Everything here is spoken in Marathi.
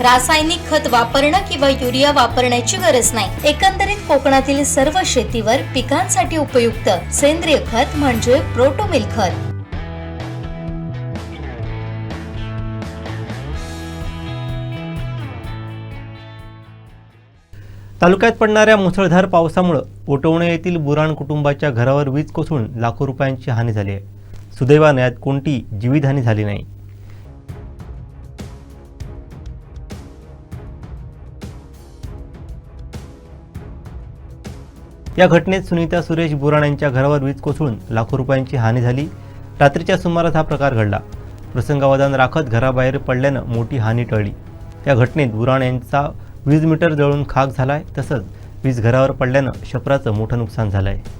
रासायनिक खत वापरणं किंवा युरिया वापरण्याची गरज नाही. एकंदरीत कोकणातील सर्व शेतीवर पिकांसाठी उपयुक्त सेंद्रिय खत म्हणजे प्रोटोमिल खत. तालुक्यात पडणाऱ्या मुसळधार पावसामुळे ओटवणे येथील बुराण कुटुंबाच्या घरावर वीज कोसळून लाखो रुपयांची हानी झाली आहे. सुदैवाने यात कोणती जीवितहानी झाली नाही. या घटनेत सुनीता सुरेश बुराण यांच्या घरावर वीज कोसळून लाखो रुपयांची हानी झाली. रात्रीच्या सुमारास हा प्रकार घडला. प्रसंगावधान राखत घराबाहेर पडल्यानं मोठी हानी टळली. या घटनेत बुराण यांचा वीज मीटर जळून खाक झाला आहे तसंच वीज घरावर पडल्यानं शपराचं मोठं नुकसान झालं आहे